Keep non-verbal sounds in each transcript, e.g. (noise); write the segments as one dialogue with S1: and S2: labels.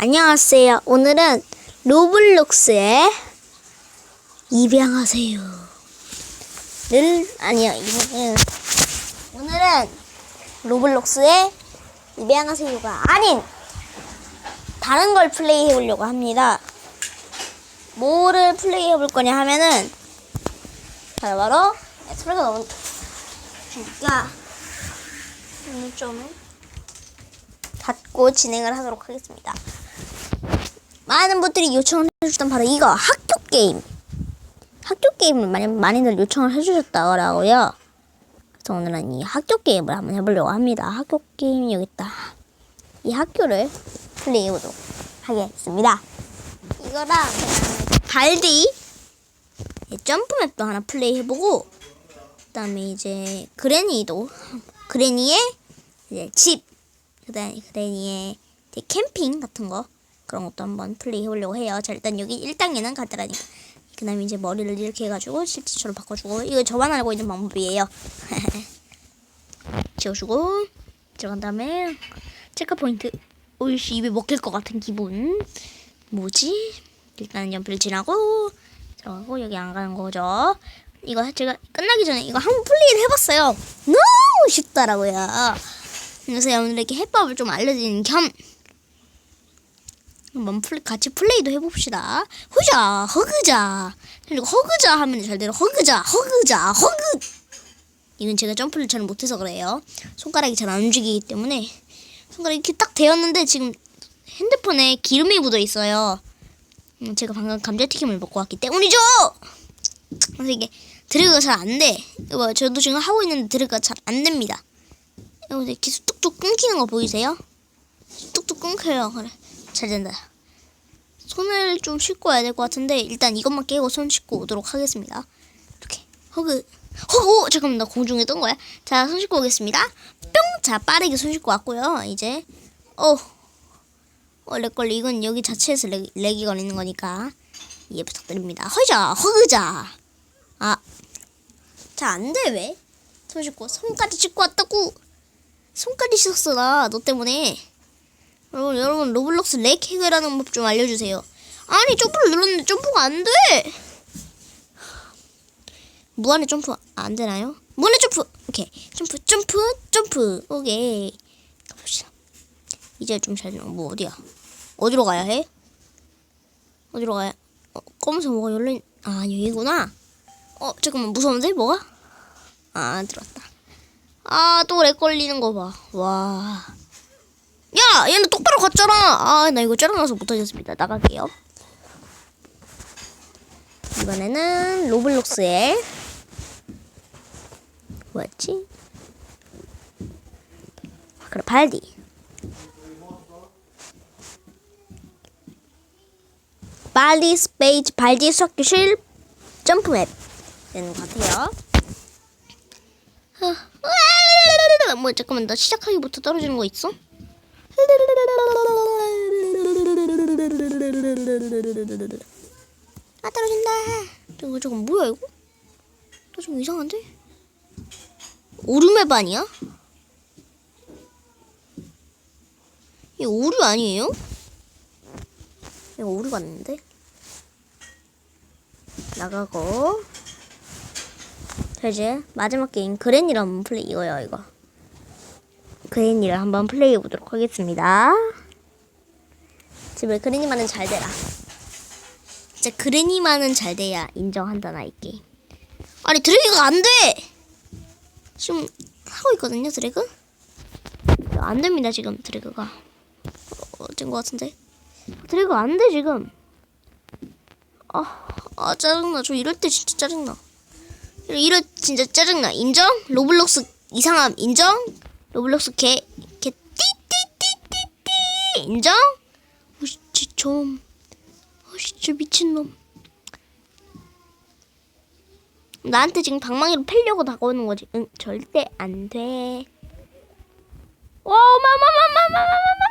S1: 안녕하세요. 오늘은 로블록스에 입양하세요. 를 아니요. 이거는 오늘은 로블록스에 입양하세요가 아닌 다른 걸 플레이해 보려고 합니다. 뭐를 플레이해 볼 거냐 하면은 바로 바로 네, 소리가 너무 그러니까 오늘 좀 닫고 진행을 하도록 하겠습니다. 많은 분들이 요청을 해주셨던 바로 이거 학교 게임. 학교 게임을 많이 많이들 요청을 해주셨다고요. 그래서 오늘은 이 학교 게임을 한번 해보려고 합니다. 학교 게임 여기 있다. 이 학교를 플레이해보도록 하겠습니다. 이거랑 발디 점프맵도 하나 플레이해보고 그 다음에 이제 그레니도 그레니의 이제 집 그다음에 그레니의 캠핑 같은 거 그런 것도 한번 플레이 해보려고 해요. 자 일단 여기 1단계는 간단하니까 그 다음에 이제 머리를 이렇게 해가지고 실제처럼 바꿔주고 이거 저만 알고 있는 방법이에요. (laughs) 지워주고 들어간 다음에 체크 포인트 오이씨 입에 먹힐 것 같은 기분 뭐지? 일단 연필 지나고 들어가고 여기 안 가는 거죠. 이거 제가 끝나기 전에 이거 한번 플레이를 해봤어요. 너무 쉽더라고요. 그래서 여러분들에게 해법을 좀 알려드리는 겸 한번 플레, 같이 플레이도 해봅시다. 후자, 허그자. 그리고 허그자 하면 잘 되는 허그자, 허그자, 허그. 이건 제가 점프를 잘 못해서 그래요. 손가락이 잘 안 움직이기 때문에 손가락이 이렇게 딱 대었는데 지금 핸드폰에 기름이 묻어 있어요. 음, 제가 방금 감자튀김을 먹고 왔기 때문이죠. 그래서 이게 드래그가 잘 안 돼. 이거 저도 지금 하고 있는데 드래그가 잘 안 됩니다. 이거 이렇게 뚝뚝 끊기는 거 보이세요? 뚝뚝 끊겨요. 그래. 잘 된다. 손을 좀 씻고 와야 될 것 같은데 일단 이것만 깨고 손 씻고 오도록 하겠습니다. 이렇게 허그 허그 오, 잠깐만 나 공중에 뜬 거야. 자 손 씻고 오겠습니다. 뿅. 자 빠르게 손 씻고 왔고요. 이제 어 원래 걸 이건 여기 자체에서 렉, 렉이 걸리는 거니까 이해 부탁드립니다. 허자 허그자 아. 자 안 돼 왜? 손 씻고 손까지 씻고 왔다고 손까지 씻었어 나 너 때문에 여러분, 여러분 로블록스 렉 해결하는 법 좀 알려주세요. 아니 점프를 눌렀는데 점프가 안 돼. 무한의 점프 안 되나요? 무한의 점프 오케이 점프 점프 점프 오케이 가봅시다. 이제 좀 잘? 뭐 어디야? 어디로 가야 해? 어디로 가야? 어, 검은색 뭐가 열린? 아 여기구나. 어 잠깐만 무서운데 뭐가? 아 들어왔다. 아 또 렉 걸리는 거 봐. 와. 야, 얘는 똑바로 갔잖아. 아, 나 이거 쩔어나서 못하겠습니다. 나갈게요. 이번에는 로블록스의 뭐였지? 아, 그래, 발디. 발디 스페이지 발디 수학교실 점프맵 되는 것 같아요. 아, 뭐 잠깐만 나 시작하기부터 떨어지는 거 있어? 아 떨어진다. 저거 저거 뭐야 이거? 나좀 이상한데? 오름의 반이야? 이거 오류 아니에요? 이거 오류 같는데? 나가고 자 이제 마지막 게임 그랜이랑 플레이 이거요 이거 그랜이를 한번 플레이해 보도록 하겠습니다. 제발 그랜이만은 잘 되라. 진짜 그랜이만은 잘 돼야 인정한다 나이 게임. 아니 드래그가 안 돼. 지금 하고 있거든요 드래그. 안 됩니다 지금 드래그가. 어, 된것 같은데. 드래그 안 돼 지금. 아, 아 짜증나. 저 이럴 때 진짜 짜증나. 이럴 진짜 짜증나. 인정? 로블록스 이상함 인정? 로블록스 개, 개, 띠, 띠, 띠, 띠, 띠. 인정? 오씨, 좀. 오씨, 저 미친놈. 나한테 지금 방망이로 패려고 다가오는 거지. 응, 절대 안 돼. 와, 마마마마마마마마마마마마.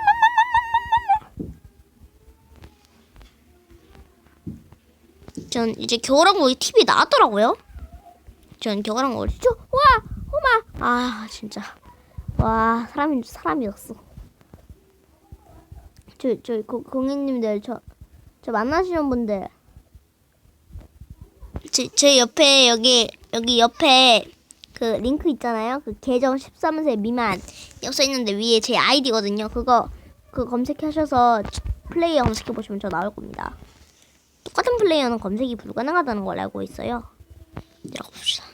S1: 전 이제 겨울왕국이 TV 나왔더라고요. 전 겨울왕국 어디죠? 와, 어마. 아, 진짜. 와 사람인 줄 사람이었어. 저, 저, 고, 공인님들, 저, 저 만나시는 분들. 제, 제 옆에, 여기, 여기 옆에 그 링크 있잖아요. 그 계정 13세 미만. 써 있는데 위에 제 아이디거든요. 그거, 그 검색하셔서 플레이어 검색해 보시면 저 나올 겁니다. 똑같은 플레이어는 검색이 불가능하다는 걸 알고 있어요. 내려가 봅시다.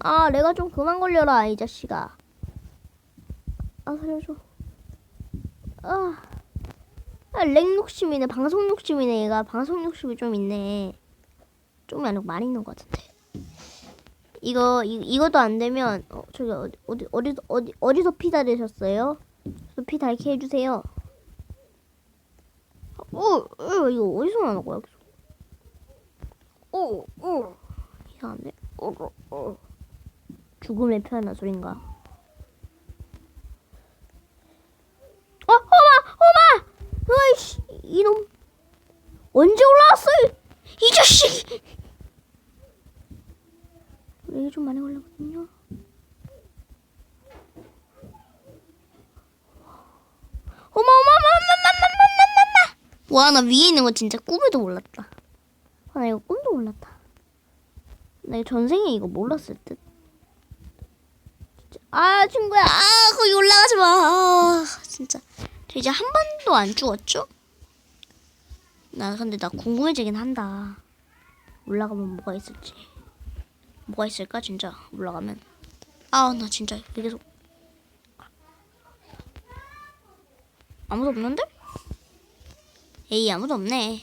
S1: 아, 내가 좀 그만 걸려라, 이 자식아. 아, 살려줘. 아, 아, 렉 욕심이네. 방송 욕심이네. 얘가 방송 욕심이 좀 있네. 좀이 아니고 많이 있는 것 같은데. 이거 이, 이것도 안 되면 어, 저기 어디 어디 어디서 어디 어디서 피 달으셨어요? 저피 달게 해주세요. 어, 어 이거 어디서 나는 거야? 계속. 어, 어 이상한데. 어, 어, 어. 죽음의 표현한 소린가? 어, 어마, 어마! 어이씨, 이놈. 언제 올라왔어? 이, 이 자식! 이게 좀 많이 걸렸거든요. 어마, 어마, 어마, 어마, 어마, 어마! 와, 나 위에 있는 거 진짜 꿈에도 몰랐다. 아, 나 이거 꿈도 몰랐다. 나 전생에 이거 몰랐을 듯. 진짜. 아, 친구야. 아, 거기 올라가지 마. 아, 진짜. 저 이제 한 번도 안 죽었죠? 나 근데 나 궁금해지긴 한다. 올라가면 뭐가 있을지. 뭐가 있을까 진짜 올라가면. 아, 나 진짜 계속 아무도 없는데? 에이 아무도 없네.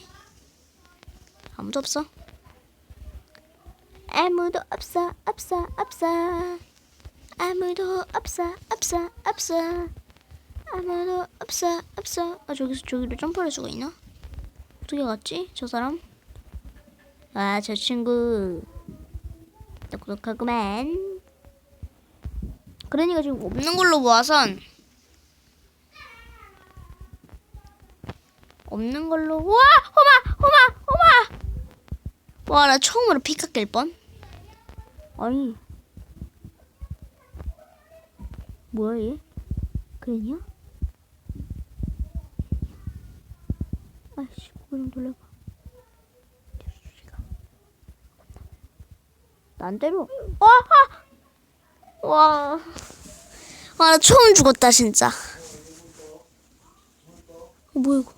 S1: 아무도 없어. 아무도 없어 없어 없어. 아무도 없어 없어 없어. 아무도 없어 없어. 아 저기서 저기로 점프할 수가 있나? 어떻게 갔지? 저 사람? 아 저 친구 똑똑하구만. 그러니까 지금 없는 걸로 모아선 없는 걸로 우와 호마 호마 호마 와 나 처음으로 피카 깰 뻔. 아니 뭐야 얘? 그랬냐? 좀 돌려봐. 난 때려. 와! 아! 와. 아, 나 처음 죽었다, 진짜. 어, 뭐야, 이거.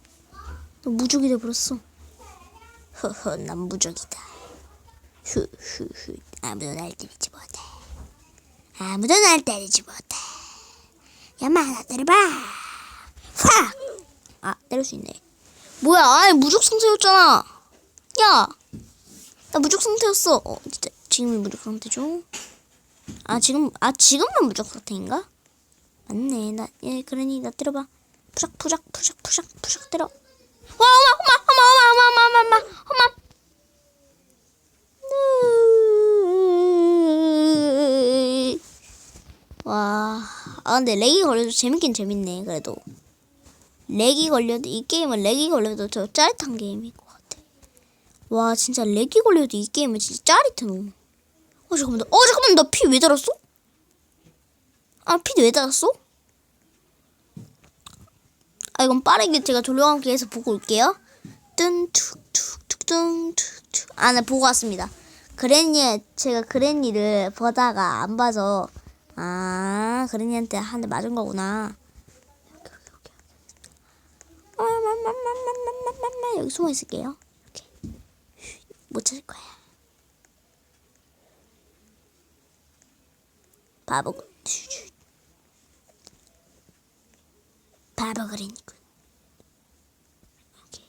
S1: 나 무적이 돼버렸어. 허허, 난 무적이다. 후후후, 아무도 날 때리지 못해. 아무도 날 때리지 못해. 야마, 나 때려봐. 확! 아, 때릴 수 있네. 뭐야, 아이, 무적 상태였잖아. 야! 나 무적 상태였어. 어, 진짜 지금이 무적 상태죠? 아 지금 아 지금만 무적 상태인가? 맞네. 나 예, 그러니 나 때려봐. 푸작 푸작 푸작 푸작 푸작 때려. 와 어마 어마 어마 어마 어마 어마 어마 어마. 으- 와, 아 근데 렉이 걸려도 재밌긴 재밌네. 그래도 렉이 걸려도 이 게임은 렉이 걸려도 저 짜릿한 게임인 것 같아. 와 진짜 렉이 걸려도 이 게임은 진짜 짜릿해 너무 어 잠깐만 나- 어 잠깐만 나 피 왜 달았어? 아피 왜 달았어? 아 이건 빠르게 제가 조용한 함께 해서 보고 올게요 뜬툭툭툭뚱툭툭 아네 보고 왔습니다 그랜니 제가 그랜니를 보다가 안 봐서 아 그랜니한테 한 대 맞은 거구나 여기 숨어 있을게요 이렇게 못 찾을 거야. 바보. 바보. 오케이.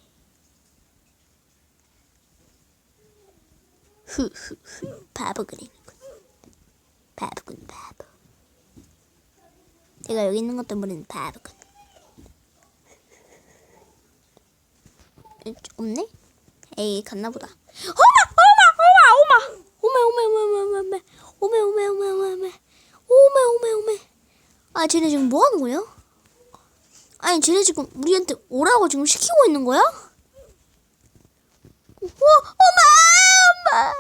S1: 후후후 바보 그리니군. 바보군 바보. 내가 여기 있는 것 때문에 바보군. 없네? 에이 갔나 보다. 어마 어마 어마 오메 오메 오메 오메 오메 오메 오메 오메 오메 오메 오메 오메 오메 아 쟤네 지금 뭐 하는 거냐? 아니 쟤네 지금 우리한테 오라고 지금 시키고 있는 거야? 와 엄마 엄마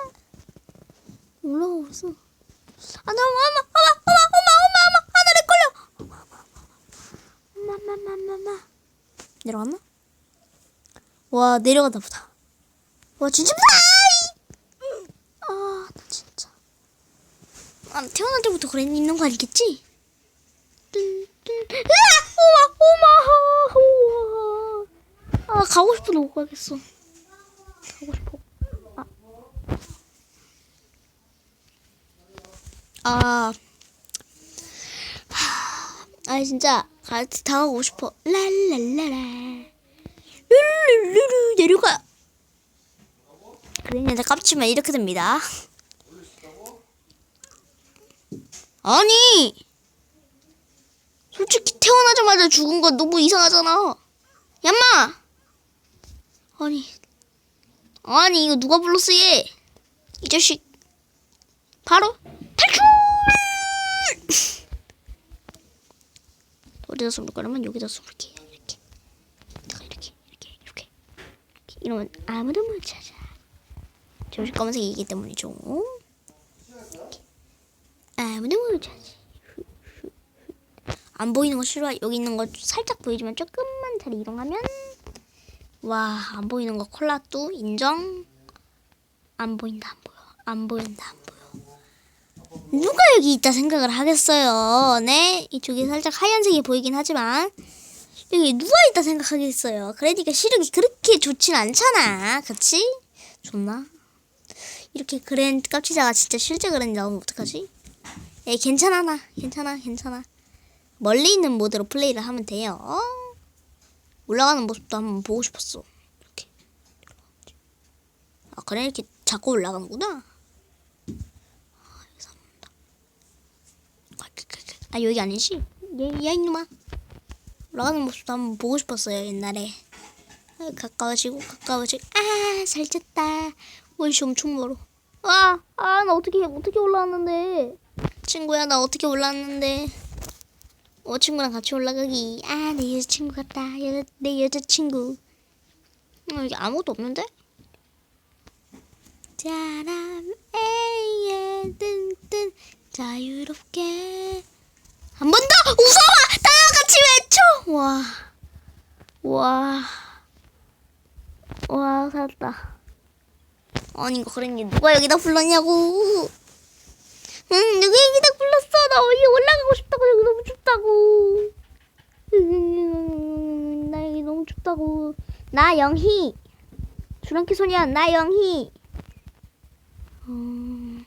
S1: 올라가 버렸어. 안돼 엄마 엄마 엄마 엄마 엄마 엄마 엄마 하늘에 걸려. 엄마 엄마 엄마 엄마 내려갔나? 와 내려가다 보다. 와 진짜 무다. 아나 진짜. 아 태어날 때부터 그랬 있는 거 아니겠지? 뚠뚠. 으아! 오마 오마 우와. 아 가고 싶은데 못 가겠어. 가고 싶어. 아. 아. 하, 아 진짜 가, 다 가고 싶어. 랄랄라라. 내려가. 그랬는데 깝치면 이렇게 됩니다. 아니 솔직히 태어나자마자 죽은 건 너무 이상하잖아. 얌마. 아니 아니 이거 누가 불렀어 얘? 이 자식 바로 탈출. 어디다 숨을 거라면 여기다 숨을게요. 이렇게 내가 이렇게 이렇게 이렇게 이러면 아무도 못 찾아. 조식 검은색이기 때문이죠. 아무도 못 찾지. 안 보이는 거 싫어. 여기 있는 거 살짝 보이지만 조금만 잘 이동하면 와 안 보이는 거 콜라도 인정. 안 보인다 안 보여. 안 보인다 안 보여. 누가 여기 있다 생각을 하겠어요. 네 이쪽이 살짝 하얀색이 보이긴 하지만 여기 누가 있다 생각하겠어요. 그러니까 시력이 그렇게 좋진 않잖아. 그치? 좋나? 이렇게 그랜 깝치자가 진짜 실제 그랜 나오면 어떡하지? 에 괜찮아 나 괜찮아 괜찮아 멀리 있는 모드로 플레이를 하면 돼요 올라가는 모습도 한번 보고 싶었어 이렇게 아 그래 이렇게 자꾸 올라가는구나 아, 온다. 아, 그, 그, 그. 아 여기 아니지 얘, 야 이놈아 올라가는 모습도 한번 보고 싶었어요 옛날에. 아, 가까워지고 가까워지고 아 살쪘다. 원시 엄청 멀어 아아 나 어떻게 어떻게 올라왔는데? 친구야 나 어떻게 올라왔는데? 어 친구랑 같이 올라가기. 아 내 여자친구 같다. 여, 내 여자친구. 어, 여기 아무것도 없는데? 에이에 뜬뜬. 자유롭게. 한번 더 웃어봐 다 같이 외쳐 와와 와 살았다. 아니 이거 그런 게 누가 여기다 불렀냐고. 응 누가 여기다 불렀어. 나 여기 올라가고 싶다고. 여기 너무 춥다고. 음, 나 여기 너무 춥다고. 나 영희. 주랑키 소년 나 영희. 어,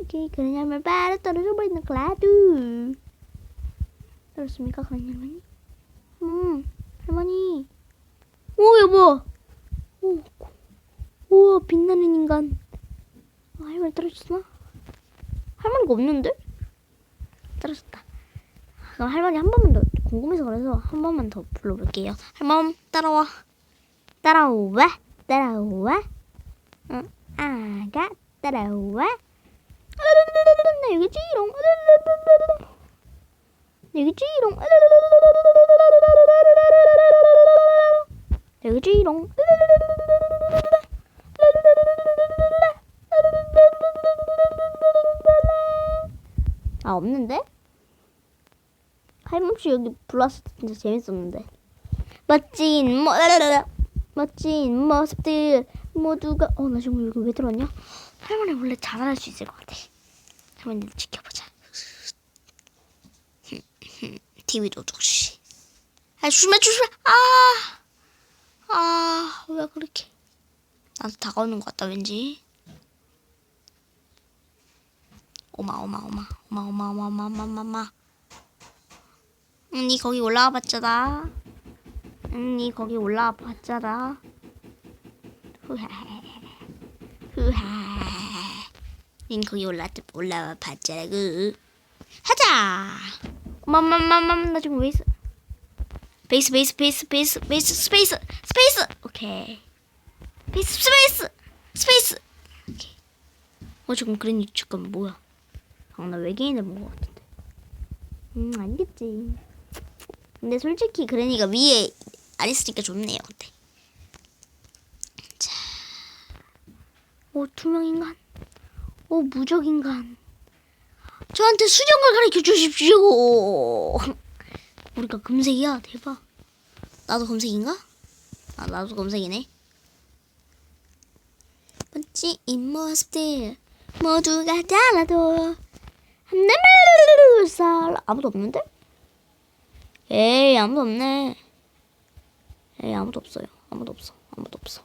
S1: 여기 그냥 바로 떨어져 버리는 클라두 떨었습니까 그냥 할머니? 음 할머니. 오 여보. 오 우와 빛나는 인간. 아, 할머니 떨어졌나? 할머니가 없는데? 떨어졌다. 그럼 할머니 한 번만 더 궁금해서 그래서 한 번만 더 불러볼게요. 할멈 따라와. 따라와 따라와. 응 아가 따라와. 나 여기 찌롱 나 여기 찌롱 찌롱 아 없는데? 할멈씨 여기 불렀을 때 진짜 재밌었는데 멋진 모 멋진 모습들 모두가 어나 지금 여기 왜 들어왔냐? 할머니 원래 잘할 수 있을 것 같아 할머니를 지켜보자 TV도 조시 아 조심해 조심해 아 아 왜 그렇게? 나한테 다가오는 것 같다 왠지. 오마 오마 오마 오마 오마 오마 오마 오마 오마 오마. 응 니 거기 올라와 봤잖아 응니 거기 올라와 봤잖아 후하. 후하. 닌 거기 올라 올라와 그 하자! 엄마엄마엄마 나 지금 왜 있어 베이스 베이스 베이스 베이스 베이스 스페이스 스페이스 오케이 베이스 스페이스 스페이스 어 지금 그랬니 잠깐 뭐야 아, 나 외계인을 본것 같은데. 음, 아니겠지. 근데 솔직히 그러니까 위에 안 있으니까 좋네요, 근데. 자. 오, 투명 인간. 오, 무적 인간. 저한테 수정을 가르쳐 주십시오. 우리가 금색이야 대박 나도 검색인가? 아 나도 검색이네 멋지인 모습들 모두가 달라도 한나물살 아무도 없는데? 에이 아무도 없네 에이 아무도 없어요 아무도 없어 아무도 없어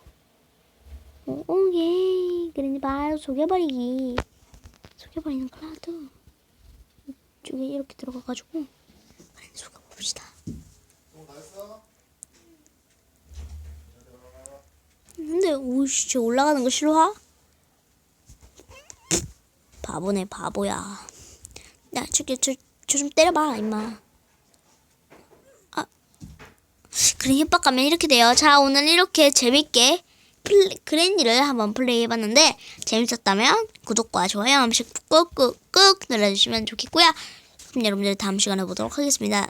S1: 오예 그러니 바로 속여버리기 속여버리는 거라도 이쪽에 이렇게 들어가가지고 그래 속여 봅시다. 근데 오씨 올라가는 거 싫어하? 바보네 바보야. 야 저기 저좀 때려봐 임마. 아 그래 협박하면 이렇게 돼요. 자 오늘 이렇게 재밌게 그랜니를 한번 플레이해봤는데 재밌었다면 구독과 좋아요 한 번씩 꾹꾹꾹 눌러주시면 좋겠고요. 그럼 여러분들 다음 시간에 보도록 하겠습니다.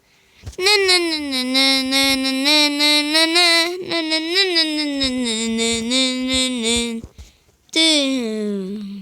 S1: do